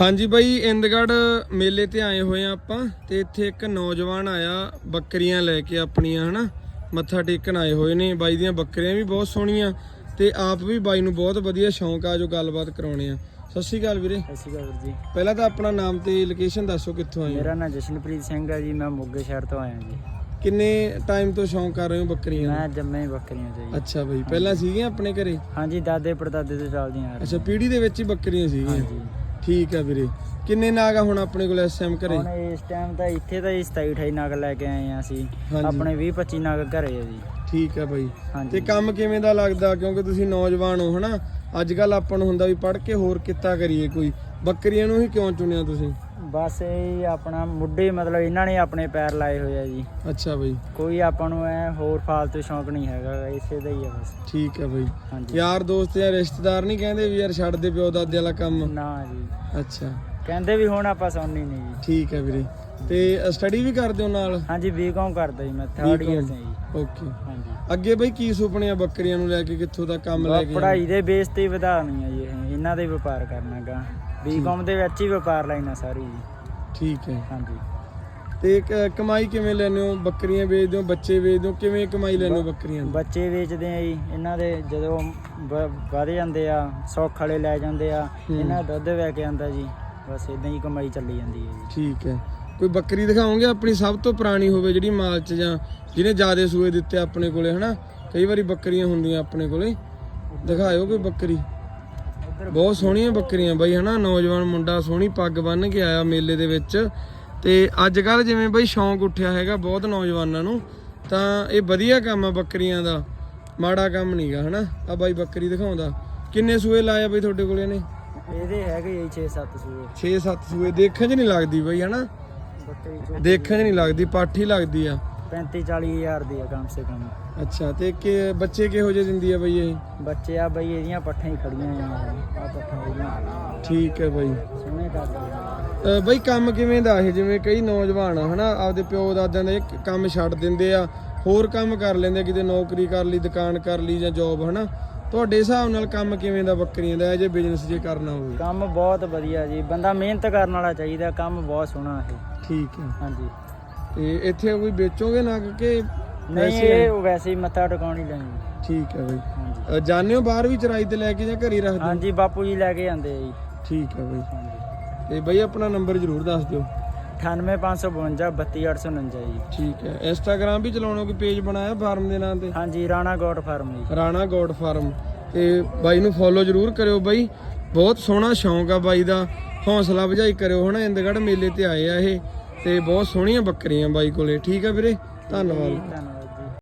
ਹਾਂਜੀ ਬਾਈ ਇੰਦਗੜ ਮੇਲੇ ਤੇ ਆਏ ਹੋਏ ਆ ਆਪਾਂ ਤੇ ਇੱਥੇ ਇੱਕ ਨੌਜਵਾਨ ਆਇਆ ਬੱਕਰੀਆਂ ਲੈ ਕੇ ਆਪਣੀਆਂ ਹਨਾ? ਮੱਥਾ ਟੇਕਣ ਆਏ ਹੋਏ ਨੇ। ਬਾਈ ਦੀਆਂ ਬੱਕਰੀਆਂ ਵੀ ਬਹੁਤ ਸੋਹਣੀਆਂ ਤੇ ਆਪ ਵੀ ਬਾਈ ਨੂੰ ਬਹੁਤ ਵਧੀਆ ਸ਼ੌਂਕ ਆ ਜੋ ਗੱਲਬਾਤ ਕਰਾਉਣੇ ਆ। ਸਤਿ ਸ਼੍ਰੀ ਅਕਾਲ ਵੀਰੇ। ਸਤਿ ਸ਼੍ਰੀ ਅਕਾਲ ਜੀ। ਪਹਿਲਾਂ ਤਾਂ ਆਪਣਾ ਨਾਮ ਤੇ ਲੋਕੇਸ਼ਨ ਦੱਸੋ ਕਿੱਥੋਂ ਆਏ ਹੋ? ਮੇਰਾ ਨਾਮ ਜਸ਼ਨਪ੍ਰੀਤ ਸਿੰਘ ਹੈ ਜੀ ਮੈਂ ਮੋਗੇ ਸ਼ਹਿਰ ਤੋਂ ਆਇਆ ਜੀ। ਕਿੰਨੇ ਟਾਈਮ ਤੋਂ ਸ਼ੌਂਕ ਕਰ ਰਹੇ ਹੋ ਬੱਕਰੀਆਂ ਦਾ ਮੈਂ ਜੰਮੇ ਹੀ ਬੱਕਰੀਆਂ ਚ ਜੀ। ਅੱਛਾ ਬਾਈ ਪਹਿਲਾਂ ਸੀਗੀਆਂ ਆਪਣੇ ਘਰੇ? ਹਾਂਜੀ ਦਾਦੇ ਪੜਦਾਦੇ ਤੋਂ ਚੱਲਦੀਆਂ ਆ ਰਹੀਆਂ। ਅੱਛਾ ਪੀੜੀ ਦੇ ਵਿੱਚ ਹੀ ਬੱਕਰੀਆਂ ਸੀਗੀਆਂ? ਹਾਂਜੀ। ਠੀਕ ਆ ਵੀਰੇ। ਕਿੰਨੇ ਨਾਗ ਆ ਹੁਣ ਆਪਣੇ ਕੋਲ ਇਸ ਟਾਈਮ ਘਰੇ? ਹੁਣ ਇਸ ਟਾਈਮ ਤਾਂ ਇੱਥੇ ਤਾਂ 27 28 ਨਗ ਲੈ ਕੇ ਆਏ ਆ ਅਸੀਂ। ਹਾਂਜੀ। ਆਪਣੇ 20 25 ਨਗ ਘਰੇ ਆ ਜੀ। ਠੀਕ ਆ ਬਾਈ। ਤੇ ਹਾਂਜੀ ਕੰਮ ਕਿਵੇਂ ਦਾ ਲੱਗਦਾ? ਕਿਉਂਕਿ ਤੁਸੀਂ ਨੌਜਵਾਨ ਹੋ ਹਨਾ? ਅੱਜ ਕੱਲ ਆਪਾਂ ਨੂੰ ਹੁੰਦਾ ਵੀ ਪੜ੍ਹ ਕੇ ਹੋਰ ਕਿੱਤਾ ਕਰੀਏ ਕੋਈ। ਬੱਕਰੀਆਂ ਨੂੰ ਹੀ ਕਿਉਂ ਚੁਣਿਆ ਤੁਸੀਂ? ਬਸ ਇਹ ਆਪਣਾ ਮੁੱਢੇ ਮਤਲਬ ਇਹਨਾਂ ਨੇ ਆਪਣੇ ਪੈਰ ਲਾਏ ਹੋਏ ਆ ਜੀ। ਅੱਛਾ ਬਾਈ। ਕੋਈ ਆਪਾਂ ਨੂੰ ਐ ਹੋਰ ਫਾਲਤੂ ਸ਼ੌਂਕ ਨਹੀਂ ਹੈਗਾ ਇਸੇ ਦਾ ਹੀ ਆ ਬਸ। ਠੀਕ ਆ ਬਾਈ। ਹਾਂਜੀ। ਯਾਰ ਦੋਸਤ ਜਾਂ ਰਿਸ਼ਤੇਦਾਰ ਨਹੀਂ ਕਹਿੰਦੇ ਵੀ ਯਾਰ ਛੱਡ ਦੇ ਪਿਓ ਦਾਦੇ ਵਾਲਾ ਕੰਮ? ਨਾ ਜੀ। ਅੱਛਾ। ਕਹਿੰਦੇ ਵੀ ਹੁਣ ਆਪਾਂ ਸੁਣਨੀ ਨਹੀਂ ਜੀ। ਠੀਕ ਆ ਵੀਰੇ। ਤੇ ਸਟੱਡੀ ਵੀ ਕਰਦੇ ਹੋ ਨਾਲ? ਹਾਂਜੀ ਬੀਕਾਮ ਕਰਦਾ ਜੀ ਮੈਂ ਥਰਡ B.Com ਇਅਰ ਚ ਜੀ। ਓਕੇ। ਹਾਂਜੀ। ਅੱਗੇ ਬਈ ਕੀ ਸੁਪਨੇ ਆ ਬੱਕਰੀਆਂ ਨੂੰ ਲੈ ਕੇ ਕਿੱਥੋਂ ਦਾ ਕੰਮ ਲੈ ਕੇ ਪੜ੍ਹਾਈ ਦੇ ਬੇਸ ਤੇ ਹੀ ਵਧਾਉਣੀ ਆ ਜੀ ਇਹ, ਇਹਨਾਂ ਦੇ ਵਪਾਰ ਕਰਨਾਗਾ। ਬੀਕਾਮ ਦੇ ਵਿੱਚ ਹੀ ਵਪਾਰ ਲੈਣਾ ਸਾਰੀ ਜੀ। ਠੀਕ ਹੈ। ਹਾਂਜੀ। ਤੇ ਕ- ਕਮਾਈ ਕਿਵੇਂ ਲੈਂਦੇ ਹੋ? ਬੱਕਰੀਆਂ ਵੇਚਦੇ ਹੋ? ਬੱਚੇ ਵੇਚਦੇ ਹੋ? ਕਿਵੇਂ ਕਮਾਈ ਲੈਂਦੇ ਹੋ ਬੱਕਰੀਆਂ ਦੀ? ਬੱਚੇ ਵੇਚਦੇ ਆ ਜੀ। ਇਹਨਾਂ ਦੇ ਜਦੋਂ ਵ- ਵਧ ਜਾਂਦੇ ਆ ਸੁੱਖ ਵਾਲੇ ਲੈ ਜਾਂਦੇ ਆ ਹੂੰ। ਇਹਨਾਂ ਦਾ ਦੁੱਧ ਵੈ ਕੇ ਆਂਦਾ ਜੀ। ਬਸ ਇਦਾਂ ਹੀ ਕਮਾਈ ਚੱਲੀ ਜਾਂਦੀ ਹੈ ਜੀ। ਠੀਕ ਹੈ। ਕੋਈ ਬੱਕਰੀ ਦਿਖਾਓਗੇ? ਆਪਣੀ ਸਭ ਤੋਂ ਪੁਰਾਣੀ ਹੋਵੇ ਜਿਹੜੀ ਮਾਲ ਚ ਜਾਂ ਜਿਹਨੇ ਜ਼ਿਆਦੇ ਸੂਏ ਦਿੱਤੇ ਆਪਣੇ ਕੋਲੇ ਹਨਾ? ਕਈ ਵਾਰੀ ਬੱਕਰੀਆਂ ਹੁੰਦੀਆਂ ਆਪਣੇ ਕੋਲੇ। ਦਿਖਾਇਓ ਕੋਈ ਬੱਕਰੀ। ਬਹੁਤ ਸੋਹਣੀਆਂ ਬੱਕਰੀਆਂ ਬਾਈ ਹਨਾ? ਨੌਜਵਾਨ ਮੁੰਡਾ ਸੋਹਣੀ ਪੱਗ ਬੰਨ੍ਹ ਕੇ ਆਇਆ ਮੇਲੇ ਦੇ ਵਿੱਚ। ਤੇ ਅੱਜ ਕੱਲ ਜਿਵੇਂ ਬਾਈ ਸ਼ੌਂਕ ਉੱਠਿਆ ਹੈਗਾ ਬਹੁਤ ਨੌਜਵਾਨਾਂ ਨੂੰ ਤਾਂ ਇਹ ਵਧੀਆ ਕੰਮ ਆ ਬੱਕਰੀਆਂ ਦਾ। ਮਾੜਾ ਕੰਮ ਨਹੀਂਗਾ ਹਨਾ? ਆ ਬਾਈ ਬੱਕਰੀ ਦਿਖਾਉਂਦਾ। ਕਿੰਨੇ ਸੂਏ ਲਾਇਆ ਬਾਈ ਤੁਹਾਡੇ ਕੋਲੇ ਨੇ ਇਹਦੇ ਹੈਗੇ ਜੀ 6-7 ਸੂਏ। 6-7 ਸੂਏ। ਦੇਖਣ 'ਚ ਨਹੀਂ ਲੱਗਦੀ ਬਾਈ ਹਨਾ? ਦੇਖਣ 'ਚ ਨਹੀਂ ਲੱਗਦੀ ਪਾਠੀ ਲੱਗਦੀ ਆ। 35-40 ਹਜ਼ਾਰ ਦੀ ਆ ਕਮ ਸੇ ਕਮ। ਅੱਛਾ ਤੇ ਕਿ ਬੱਚੇ ਕਿਹੋ ਜਿਹੇ ਦਿੰਦੀ ਆ ਬਈ ਇਹ? ਬੱਚੇ ਆ ਬਈ ਇਹਦੀਆਂ ਪੱਠਾਂ ਹੀ ਖੜੀਆਂ ਆ ਆ ਪੱਠਾਂ ਇਹਦੀਆਂ ਠੀਕ ਹੈ ਬਾਈ। ਸੋਹਣੇ ਕਰਦੇ ਅ, ਬਈ ਕੰਮ ਕਿਵੇਂ ਦਾ ਇਹ? ਜਿਵੇਂ ਕਈ ਨੌਜਵਾਨ ਆ ਹਨਾ ਆਪਦੇ ਪਿਓ ਦਾਦਿਆਂ ਦਾ ਇਹ ਕੰਮ ਛੱਡ ਦਿੰਦੇ ਆ ਹੋਰ ਕੰਮ ਕਰ ਲੈਂਦੇ ਆ, ਕਿਤੇ ਨੌਕਰੀ ਕਰ ਲਈ ਦੁਕਾਨ ਕਰ ਲਈ ਜਾਂ ਜੌਬ ਹਨਾ। ਤੁਹਾਡੇ ਹਿਸਾਬ ਨਾਲ ਕੰਮ ਕਿਵੇਂ ਦਾ ਬੱਕਰੀਆਂ ਦਾ ਇਹ ਜੇ ਬਿਜ਼ਨਸ ਜੇ ਕਰਨਾ ਹੋਵੇ? ਕੰਮ ਬਹੁਤ ਵਧੀਆ ਜੀ। ਬੰਦਾ ਮਿਹਨਤ ਕਰਨ ਵਾਲਾ ਚਾਹੀਦਾ ਕੰਮ ਬਹੁਤ ਸੋਹਣਾ ਇਹ। ਠੀਕ ਹੈ। ਹਾਂਜੀ। ਤੇ ਇੱਥੇ ਕੋਈ ਵੇਚੋਗੇ ਨਾ ਕਿ ਨਹੀਂ ਵੈਸੇ? ਇਹ ਵੈਸੇ ਹੀ ਮੱਥਾ ਟਿਕਾਉਣ ਹੀ ਲੈਣੀ ਠੀਕ ਹੈ ਬਈ। ਹਾਂਜੀ। ਹੋ ਬਾਹਰ ਵੀ ਚਰਾਈ ਤੇ ਲੈ ਕੇ ਜਾਂ ਘਰੇ ਰੱਖਦੇ ਹੋ? ਹਾਂਜੀ ਬਾਪੂ ਜੀ ਲੈ ਕੇ ਜਾਂਦੇ ਆ ਜੀ। ਠੀਕ ਹੈ ਬਈ। ਹਾਂਜੀ। ਤੇ ਬਈ ਆਪਣਾ ਨੰਬਰ ਜ਼ਰੂਰ ਦੱਸ ਦਿਓ। 98552 32849 ਜੀ। ਠੀਕ ਹੈ। ਇੰਸਟਾਗ੍ਰam ਵੀ ਚਲਾਉਣਾ ਕੋਈ ਪੇਜ ਬਣਾਇਆ ਫਾਰਮ ਦੇ ਨਾਂ ਤੇ? ਹਾਂਜੀ Rana goat farm ji. Rana goat farm. ਤੇ ਬਾਈ ਨੂੰ ਫੋਲੋ ਜ਼ਰੂਰ ਕਰਿਓ ਬਾਈ। ਬਹੁਤ ਸੋਹਣਾ ਸ਼ੌਂਕ ਆ ਬਾਈ ਦਾ। ਹੌਸਲਾ ਵਜਾਈ ਕਰਿਓ ਹਨਾ? ਇੰਦਗੜ ਮੇਲੇ ਤੇ ਆਏ ਆ ਇਹ। ਤੇ ਬਹੁਤ ਸੋਹਣੀਆਂ ਬੱਕਰੀਆਂ ਬਾਈ ਕੋਲੇ। ਠੀਕ ਆ ਵੀਰੇ? ਧੰਨਵਾਦ। ਧੰਨਵਾਦ।